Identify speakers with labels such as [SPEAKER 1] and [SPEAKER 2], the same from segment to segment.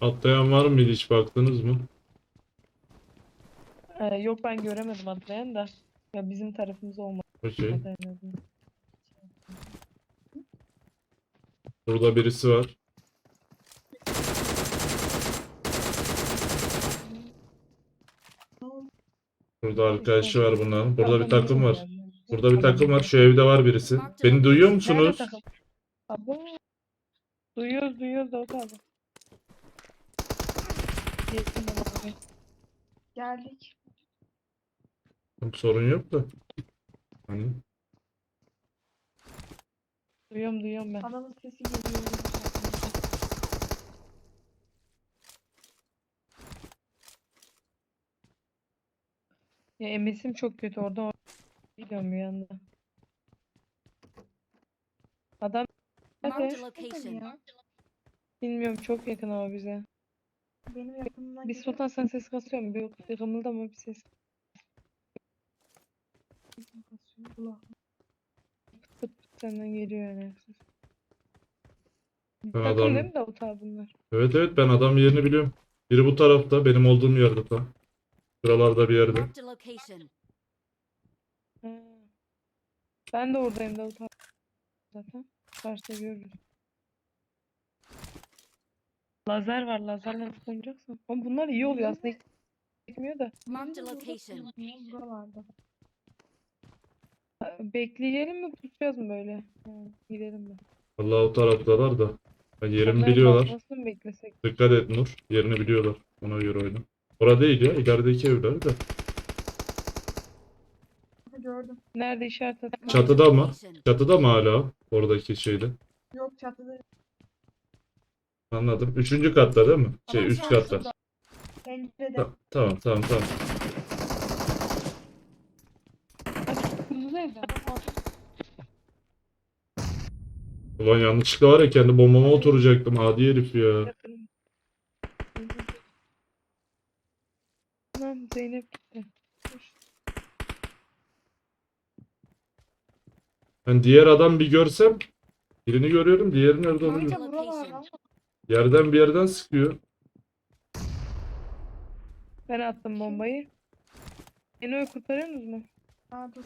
[SPEAKER 1] Atlayan var mıydı hiç baktınız mı?
[SPEAKER 2] Ee, yok ben göremedim atlayan da. Ya bizim tarafımız olmadı
[SPEAKER 1] Okey.
[SPEAKER 2] en azından.
[SPEAKER 1] Burada birisi var. Burada arkadaşı var bunların. Burada bir takım var. Burada bir takım var. Şu evde var birisi. Beni duyuyor
[SPEAKER 2] Nerede
[SPEAKER 1] musunuz?
[SPEAKER 2] takım? Abo. Duyuyoruz duyuyoruz Davut abi. Abi.
[SPEAKER 3] Geldik.
[SPEAKER 1] Sorun yok da. Hani
[SPEAKER 2] Duyuyorum duyuyorum ben.
[SPEAKER 3] Adamın sesi geliyor.
[SPEAKER 2] Ya MS'im çok kötü orada. Gidiyorum bir yanda. Adam
[SPEAKER 4] Marked a
[SPEAKER 2] nerede?
[SPEAKER 4] location.
[SPEAKER 2] Bilmiyorum çok yakın ama bize.
[SPEAKER 3] Benim yakınımdan
[SPEAKER 2] Bir
[SPEAKER 3] geliyor.
[SPEAKER 2] Sultan sen ses kasıyor mu? Bir, bir kımıldama bir ses.
[SPEAKER 3] Kulağım.
[SPEAKER 2] Pıt pıt senden geliyor yani. ses.
[SPEAKER 1] Ben
[SPEAKER 2] Takım
[SPEAKER 1] adam-
[SPEAKER 2] değil mi Davut abi bunlar?
[SPEAKER 1] Evet evet ben adam yerini biliyorum. Biri bu tarafta. Benim olduğum yerde tam. Şuralarda bir yerde.
[SPEAKER 4] Marked a location.
[SPEAKER 2] Ha. Ben de oradayım Davut abi. Zaten. Karşıda görürüz. Lazer var. Lazerle nasıl oynayacaksın? Ama bunlar iyi oluyor aslında. Hiç Çekmiyor da.
[SPEAKER 4] Marked a location.
[SPEAKER 3] Buralarda.
[SPEAKER 2] Ha, Bekleyelim mi? Tutacağız mı böyle? Ha, gidelim mi?
[SPEAKER 1] Allah o taraftalar da. Ha, Yerini
[SPEAKER 2] Onların
[SPEAKER 1] biliyorlar.
[SPEAKER 2] basmasını mı beklesek?
[SPEAKER 1] Dikkat et Nur. Yerini biliyorlar. Ona göre oyna. Orada değil ya. ilerideki evler de.
[SPEAKER 3] Gördüm.
[SPEAKER 2] Nerede işaret at?
[SPEAKER 1] Çatıda mı? Çatıda mı hala? Oradaki şeyde.
[SPEAKER 3] Yok çatıda.
[SPEAKER 1] Anladım. Üçüncü katta değil mi? Şey
[SPEAKER 4] Tamam,
[SPEAKER 1] üst
[SPEAKER 4] tamam,
[SPEAKER 1] katta.
[SPEAKER 3] Pencerede.
[SPEAKER 1] Ta- Tamam tamam tamam.
[SPEAKER 2] Kırmızı evde.
[SPEAKER 1] Ulan yanlışlıkla var ya kendi bombama oturacaktım. Adi herif ya.
[SPEAKER 2] Tamam Zeynep gitti.
[SPEAKER 1] Ben diğer adam bir görsem birini görüyorum. Diğeri nerede onu
[SPEAKER 3] Kanka.
[SPEAKER 1] Yerden bir yerden sıkıyor.
[SPEAKER 2] Ben attım bombayı. Eno'yu kurtarıyorsunuz mu?
[SPEAKER 3] Aa dur.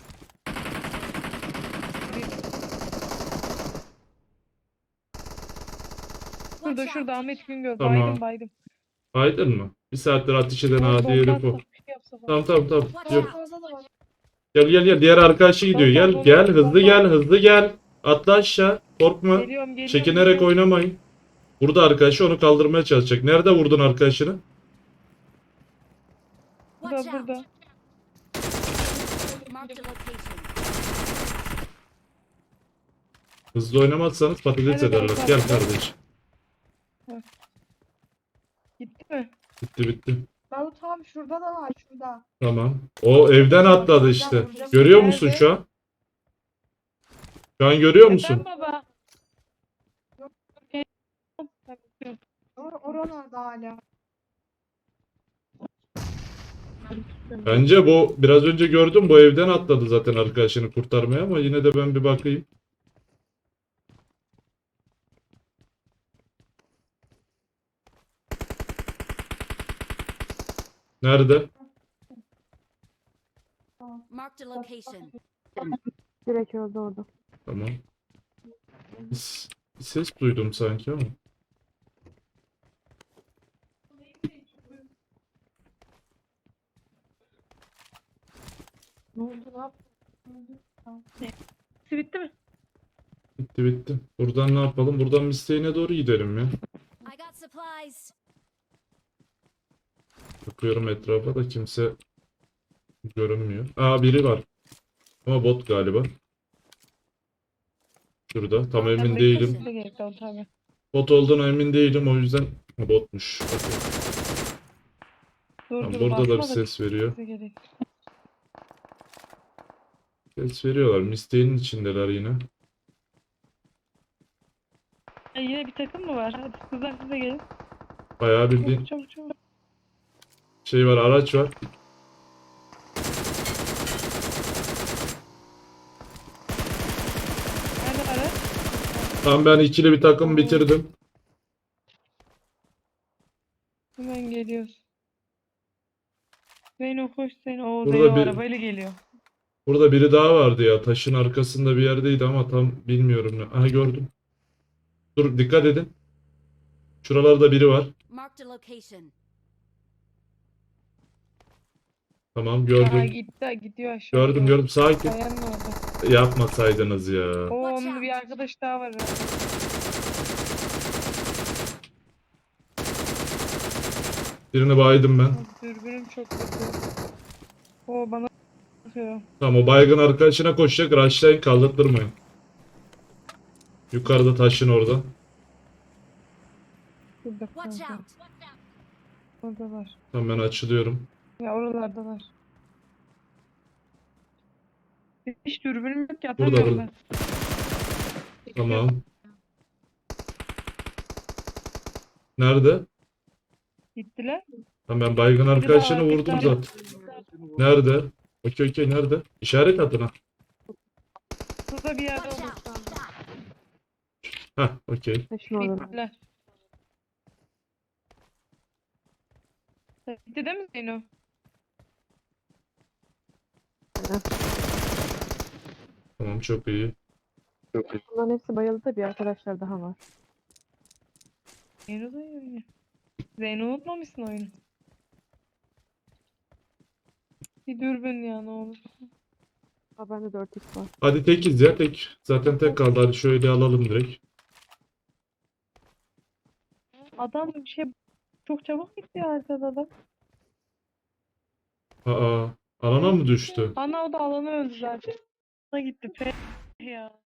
[SPEAKER 2] Şurada şurada. Ahmet Güngör.
[SPEAKER 1] Tamam.
[SPEAKER 2] Baydım baydım.
[SPEAKER 1] Aydın mı? Bir saattir ateş eden
[SPEAKER 2] Bomba
[SPEAKER 1] adi herif o.
[SPEAKER 2] şey.
[SPEAKER 1] Tamam tamam tamam. Yok. Gel gel gel. Diğer arkadaşı gidiyor. Gel
[SPEAKER 2] Bomba,
[SPEAKER 1] gel.
[SPEAKER 2] bomba,
[SPEAKER 1] Hızlı
[SPEAKER 2] bomba.
[SPEAKER 1] gel. Hızlı gel. Atla aşağı. Korkma.
[SPEAKER 2] Geliyorum geliyorum.
[SPEAKER 1] Çekinerek
[SPEAKER 2] geliyorum.
[SPEAKER 1] oynamayın. Burada arkadaşı onu kaldırmaya çalışacak. Nerede vurdun arkadaşını?
[SPEAKER 2] Burada burada.
[SPEAKER 1] Hızlı oynamazsanız patates ederler. Gel kardeş.
[SPEAKER 2] Gitti mi?
[SPEAKER 1] Bitti bitti.
[SPEAKER 3] Davut abi şurada da var şurada.
[SPEAKER 1] Tamam. O evden atladı işte. Görüyor musun şu an? Şu an görüyor musun?
[SPEAKER 2] Efendim baba.
[SPEAKER 3] Or oralarda hala.
[SPEAKER 1] Bence bu biraz önce gördüm bu evden atladı zaten arkadaşını kurtarmaya ama yine de ben bir bakayım. Nerede?
[SPEAKER 4] Marked a location.
[SPEAKER 2] Direkt orada orada.
[SPEAKER 1] Tamam. Bir ses duydum sanki ama.
[SPEAKER 3] Ne oldu ne yaptın?
[SPEAKER 2] Bitti mi?
[SPEAKER 1] Bitti bitti. Buradan ne yapalım? Buradan Misteğine doğru gidelim ya.
[SPEAKER 4] I got supplies.
[SPEAKER 1] Bakıyorum etrafa da kimse görünmüyor. Aa biri var. Ama bot galiba. Şurada. Tam
[SPEAKER 2] Ben
[SPEAKER 1] emin değilim.
[SPEAKER 2] gerek abi.
[SPEAKER 1] Bot olduğuna emin değilim o yüzden botmuş. Okey.
[SPEAKER 2] Dur
[SPEAKER 1] Tamam,
[SPEAKER 2] dur
[SPEAKER 1] burada da bir ses veriyor.
[SPEAKER 2] size gerek.
[SPEAKER 1] Ses veriyorlar. Misteğinin içindeler yine.
[SPEAKER 2] Ha, yine bir takım mı var? Hadi kızlar size gelin.
[SPEAKER 1] Bayağı
[SPEAKER 2] Çabuk
[SPEAKER 1] bildiğin
[SPEAKER 2] çabuk çabuk.
[SPEAKER 1] şey var, araç var.
[SPEAKER 2] Nerede ara?
[SPEAKER 1] Tamam ben ikili bir takım bitirdim.
[SPEAKER 2] Hemen geliyoruz. Zeyno koş Zeyno. Oo
[SPEAKER 1] Burada
[SPEAKER 2] Zeyno
[SPEAKER 1] bir-
[SPEAKER 2] arabayla geliyor.
[SPEAKER 1] Burada biri daha vardı ya. Taşın arkasında bir yerdeydi ama tam bilmiyorum ne. Aha gördüm. Dur dikkat edin. Şuralarda biri var.
[SPEAKER 4] Marked a location.
[SPEAKER 1] Tamam
[SPEAKER 2] Aa
[SPEAKER 1] gördüm.
[SPEAKER 2] gitti gidiyor aşağı.
[SPEAKER 1] Gördüm gördüm. Sakin.
[SPEAKER 2] Kayanın orada.
[SPEAKER 1] Yapmasaydınız ya.
[SPEAKER 2] Oo onun bir arkadaş daha var.
[SPEAKER 1] Birini baydım ben.
[SPEAKER 2] Dürbünüm çok kötü. Oo bana bakıyor.
[SPEAKER 1] Tamam o baygın arkadaşına koşacak. Rushlayın kaldırtmayın. Yukarıda taşın orada.
[SPEAKER 2] Burada
[SPEAKER 4] Watch
[SPEAKER 2] kanka.
[SPEAKER 4] out.
[SPEAKER 2] Oradalar.
[SPEAKER 1] Tamam ben açılıyorum.
[SPEAKER 2] Ya oralardalar. Hiç dürbünüm yok ki
[SPEAKER 1] Burada,
[SPEAKER 2] atamıyorum
[SPEAKER 1] burada.
[SPEAKER 2] ben.
[SPEAKER 1] Tamam. Nerede?
[SPEAKER 2] Gittiler.
[SPEAKER 1] Tamam ben baygın arkadaşını vurdum zaten. Nerede? Okey okey nerede? İşaret adına.
[SPEAKER 2] Burada bir yerde lazım.
[SPEAKER 1] Heh okey.
[SPEAKER 2] Bittiler. Bitti değil mi Zeyno?
[SPEAKER 1] Tamam çok iyi.
[SPEAKER 5] Bunların hepsi bayıldı da bir arkadaşlar daha var.
[SPEAKER 2] Zeyno da iyi oynuyor. Zeyno unutmamışsın oyunu. Bir dürbün ya ne olur.
[SPEAKER 5] Aa bende 4x var.
[SPEAKER 1] Hadi tekiz ya tek. Zaten tek kaldı. Hadi şöyle alalım direkt.
[SPEAKER 2] Adam bir şey çok çabuk gitti ya arkada da.
[SPEAKER 1] Aa alana mı düştü?
[SPEAKER 2] Ana o da alanı öldü zaten. Ana gitti. Pe ya.